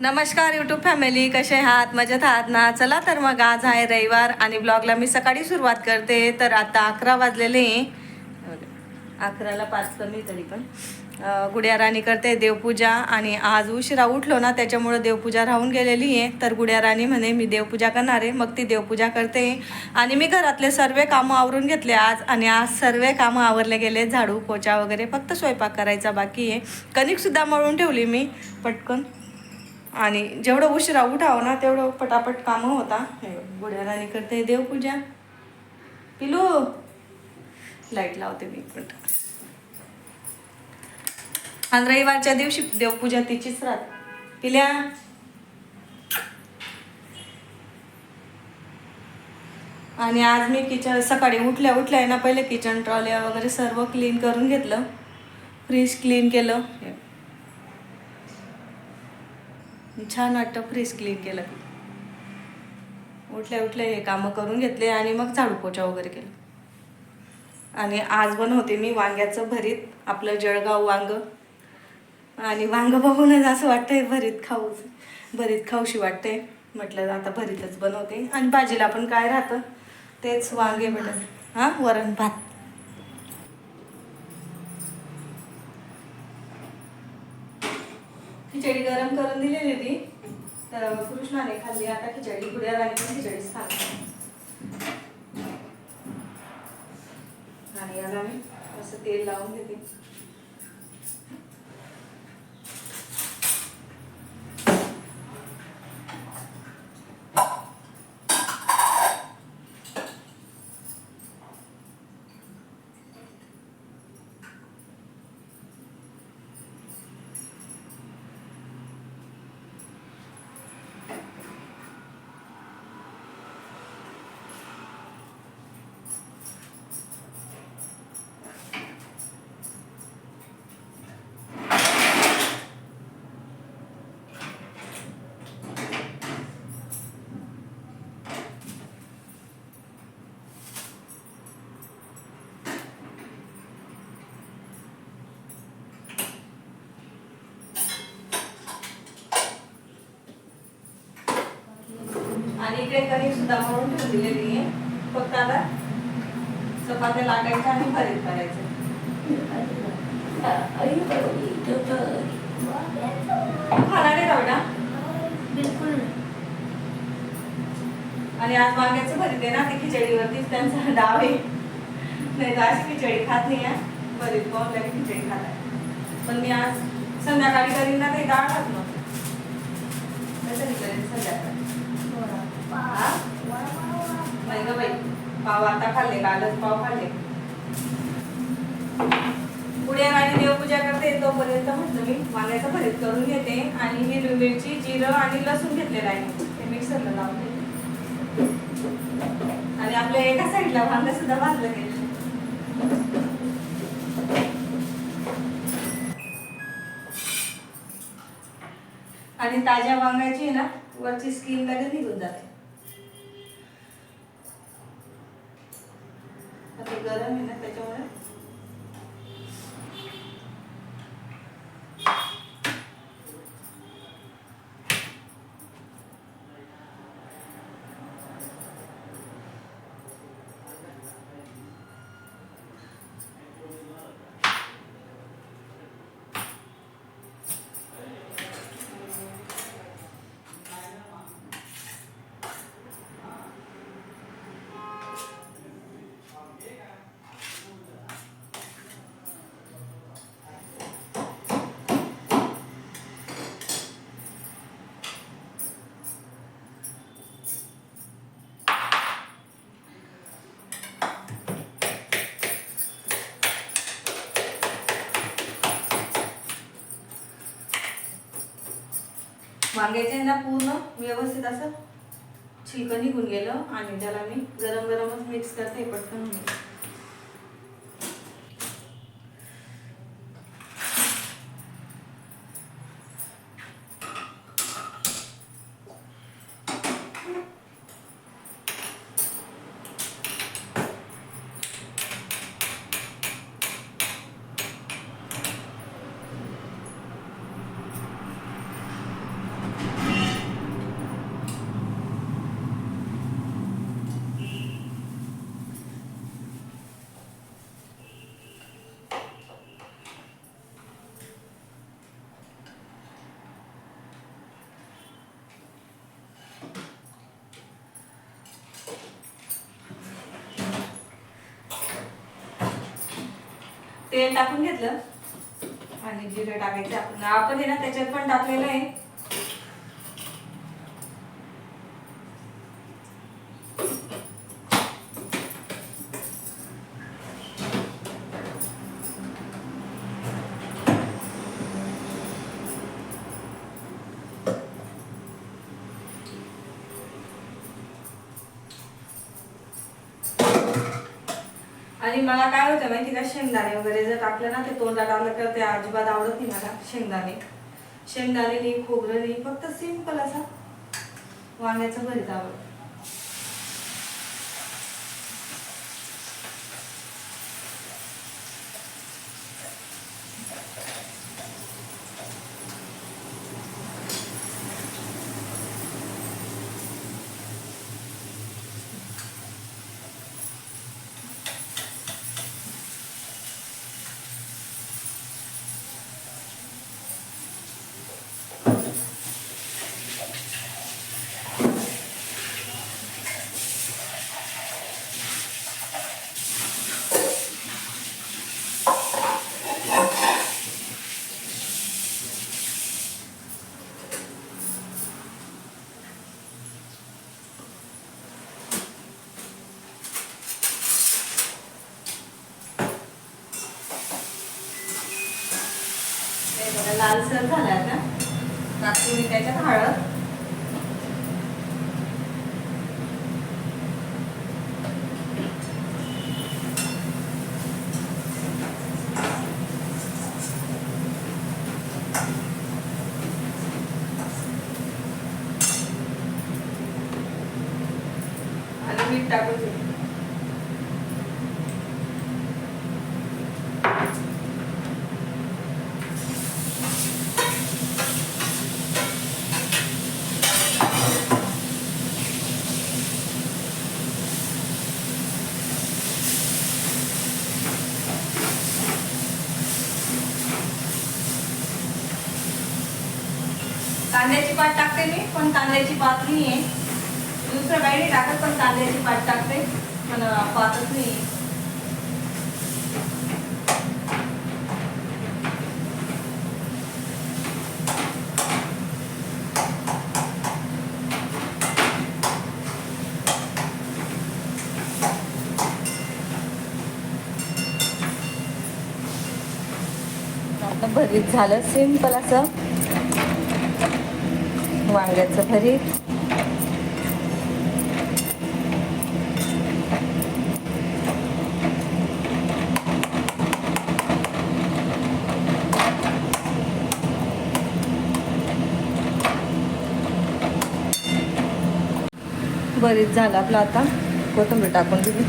नमस्कार YouTube family कसे आहात? मजेत आहात ना? चला तर मग आज आहे रविवार आणि ब्लॉगला मी सकाळी सुरुवात करते. तर आता अकरा वाजलेले. आहे. अकराला पाच कमी तरी पण. गुड्याराणी गुड्या राणी करते देवपूजा आणि आज उशिरा उठलो ना त्याच्यामुळं देवपूजा राहून गेलेली आहे. तर गुड्या राणी म्हणे मी देवपूजा करणार आहे. मग ती देवपूजा करते. आणि मी घरातले सर्व कामं आवरून घेतले आज. आणि आज सर्व कामं आवरले गेले. झाडू पोचा वगैरे फक्त स्वयंपाक करायचा बाकी आहे. कणिकसुद्धा मळून ठेवली मी. पटकन. आणि जेवढं उशिरा उठावं ना तेवढं पटापट कामं होता. हे गुड्या राणी करते देवपूजा. पिलू लाइट लावते मी एक आणि रविवारच्या दिवशी देवपूजा तिचीच राहत पिल्या? आणि आज मी किचन सकाळी उठल्या उठल्या आहे ना पहिले किचन ट्रॉल्या वगैरे सर्व क्लीन करून घेतलं. फ्रीज क्लीन केलं हे. छान वाटतं फ्रीज क्लीन केलं उठल्या उठल्या हे कामं करून घेतले आणि मग झाडू पोचा वगैरे केलं. आणि आज बनवते मी वांग्याचं भरीत आपलं जळगाव वांग. आणि वांग बघूनच असं वाटतंय भरीत खाऊ भरीत खाऊशी वाटते म्हटलं आता भरीतच बनवते. आणि भाजीला पण काय राहतं? तेच वांगे भेटत. हां? वरण भात. खिचडी गरम करून दिलेली ती तर कृष्णाने खाल्ली. आता खिचडी गुड्या राणी खिचडीच खाल्ली आणि याला मी असं तेल लावून घेते आणि सुद्धा म्हणून ठेवून दिलेली आहे फक्त आता चपात्या लागायच्या आणि भरीत करायचं खाणार आहे रावडा बिलकुल आणि आज वांग्याचं भरीत आहे ना ते खिचडीवरतीच त्यांचा डाव आहे. नाही तर अशी खिचडी खात नाही आहे. भरीत पाहून खिचडी खात आहे. पण मी आज संध्याकाळी करीन ना ते डाळ खात नव्हतं. संध्याकाळी. नाही ग बाई पाव आता खाल्ले कालच पाव खाल्ले. पुढे आणि देवपूजा करते तोपर्यंत म्हटलं मी वांग्याचं भरीत करून घेते. आणि हिरवी मिरची जिरं आणि लसूण घेतलेलं आहे ते मिक्सरला लावून आणि आपल्या एका साईडला वांग सुद्धा भाजलं गेलं. आणि ताज्या वांग्याची आहे ना वरची स्किन लगेच निघून जाते. आता गरम वांग्याचे ना पूर्ण व्यवस्थित असं छिलकं निघून गेलं आणि त्याला मी गरम गरमच मिक्स करते पटकन तेल टाकून घेतलं. आणि जिरं टाकायचं. आपण आपण हे ना त्याच्यात पण टाकलेलं आहे. आणि मला काय होतं माहिती का शेंगदाणे वगैरे जर टाकलं ना ते तोंडात आलं तर ते अजिबात आवडत नाही मला शेंगदाणे. शेंगदाणे नाही खोबरं नाही फक्त सिंपल असा वांग्याचं भरीत आवडतं ते बघा लालसर झाला ना नागपुरी मी त्याच्यात हळद. आणि मीठ टाकून कांद्याची पात टाकते मी पण कांद्याची पात नाही आहे दुसरं काही नाही टाकत पण कांद्याची पात टाकते पण पातच नाही भरीत झालं सिंपल असं. वांग्याचं भरीत. बरीच झालं आपलं आता. कोथिंबीर टाकून दिली.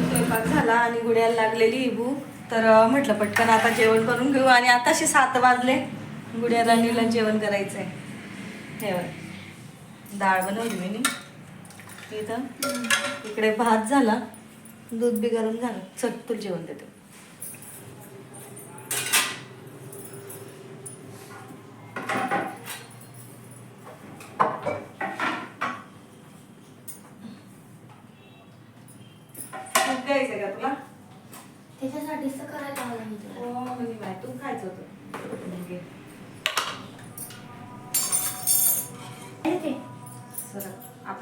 स्वयंपाक झाला आणि गुड्याला लागलेली भूक तर म्हटलं पटकन आता जेवण करून घेऊ. आणि आताशी सात वाजले. गुड्याला नीला जेवण करायचं आहे डाळ बनवली मी. इथं. इकडे भात झाला. दूध बी गरम झालं. तुला जेवण देते. का तुला? त्याच्यासाठीच करायला. हो तूप खायचं होतं.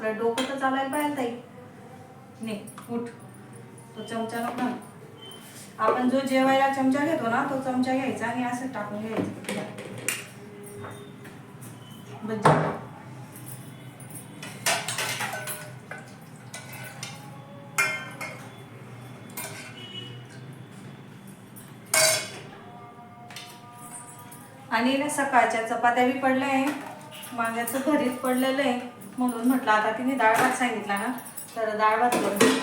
आपलं डोकं तर चालायला पाहिजे ताई. ने उठ. तो चमचा नको ना. आपण जो जेवायला चमचा घेतो ना तो चमचा घ्यायचा आणि असं टाकून घ्यायचं. आणि ना सकाळच्या चपात्या बी पडल्या आहे. वांग्याचं भरीत पडलेलं आहे. म्हणून म्हटलं आता तिने डाळ भात सांगितला ना तर डाळ भात करून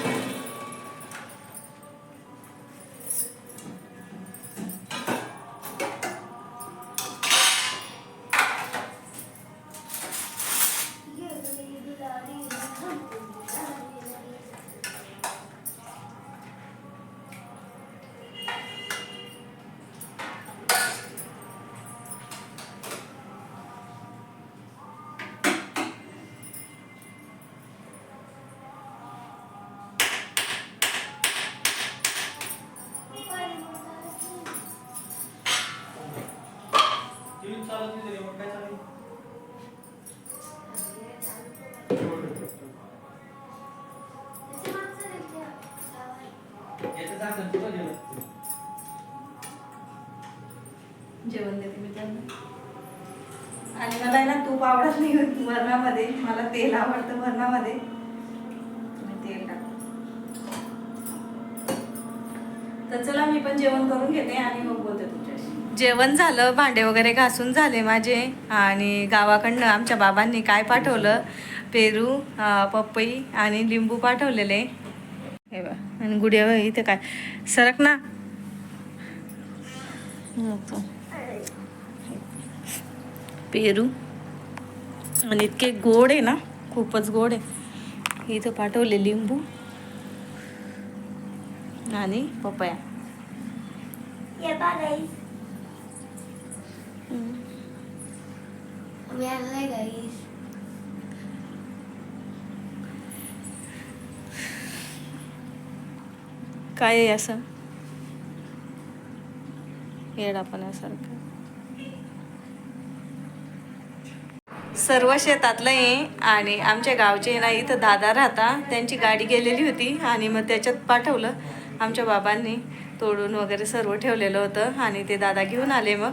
जेवण देते मी त्यांना. आणि मला आहे ना तूप आवडत नाही वरणामध्ये मला तेल आवडतं वरणामध्ये मी तेल टाकते. तर चला मी पण जेवण करून घेते आणि मग बोलते तुमच्याशी. जेवण झालं भांडे वगैरे घासून झाले माझे. आणि गावाकडनं आमच्या बाबांनी काय पाठवलं? पेरू पपई आणि लिंबू पाठवलेले. हे बघ. आणि गुडिया इथे काय? सरक ना. पेरू. आणि इतके गोड आहे ना खूपच गोड आहे. इथं पाठवले लिंबू. आणि पपया. बा गाईस काय आहे असं? येडापणासारखं सर्व शेतातलं आहे आणि आमच्या गावचे ना इथं दादा राहता त्यांची गाडी गेलेली होती आणि मग त्याच्यात पाठवलं. आमच्या बाबांनी तोडून वगैरे सर्व ठेवलेलं होतं आणि ते दादा घेऊन आले मग.